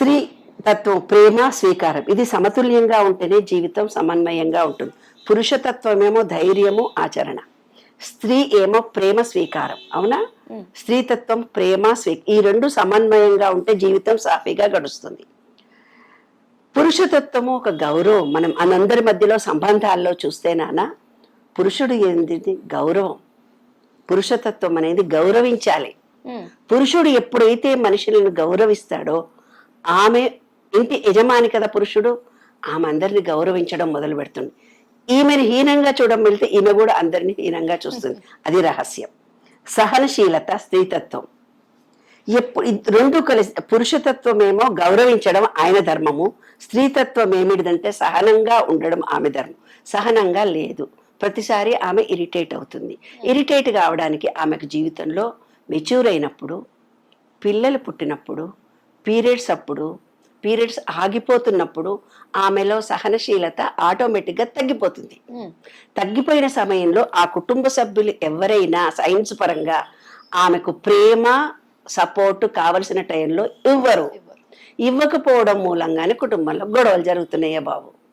స్త్రీ తత్వం ప్రేమ స్వీకారం. ఇది సమతుల్యంగా ఉంటేనే జీవితం సమన్వయంగా ఉంటుంది. పురుషతత్వమేమో ధైర్యము ఆచరణ. స్త్రీ ఏమో ప్రేమ స్వీకారం. అవునా? స్త్రీతత్వం ప్రేమ స్వీ ఈ రెండు సమన్వయంగా ఉంటే జీవితం సాఫీగా గడుస్తుంది. పురుషతత్వము ఒక గౌరవం. మనం మనందరి మధ్యలో సంబంధాల్లో చూస్తే నాన్న పురుషుడు ఏంది గౌరవం. పురుషతత్వం అనేది గౌరవించాలి. పురుషుడు ఎప్పుడైతే మనుషులను గౌరవిస్తాడో ఆమె ఇంటి యజమాని కదా పురుషుడు. ఆమె అందరిని గౌరవించడం మొదలు పెడుతుంది. ఈమెను హీనంగా చూడడం వెళ్తే ఈమె కూడా అందరిని హీనంగా చూస్తుంది. అది రహస్యం. సహనశీలత స్త్రీతత్వం. ఎప్పుడు రెండు కలిసి పురుషతత్వం ఏమో గౌరవించడం ఆయన ధర్మము. స్త్రీతత్వం ఏమిటిదంటే సహనంగా ఉండడం ఆమె ధర్మం. సహనంగా లేదు. ప్రతిసారి ఆమె ఇరిటేట్ అవుతుంది. ఇరిటేట్ కావడానికి ఆమెకు జీవితంలో మెచ్యూర్ అయినప్పుడు పిల్లలు పుట్టినప్పుడు పీరియడ్స్ అప్పుడు పీరియడ్స్ ఆగిపోతున్నప్పుడు ఆమెలో సహనశీలత ఆటోమేటిక్గా తగ్గిపోతుంది. తగ్గిపోయిన సమయంలో ఆ కుటుంబ సభ్యులు ఎవరైనా సైన్స్ పరంగా ఆమెకు ప్రేమ సపోర్ట్ కావలసిన టైంలో ఇవ్వరు. ఇవ్వకపోవడం మూలంగానే కుటుంబంలో గొడవలు జరుగుతున్నాయే బాబు.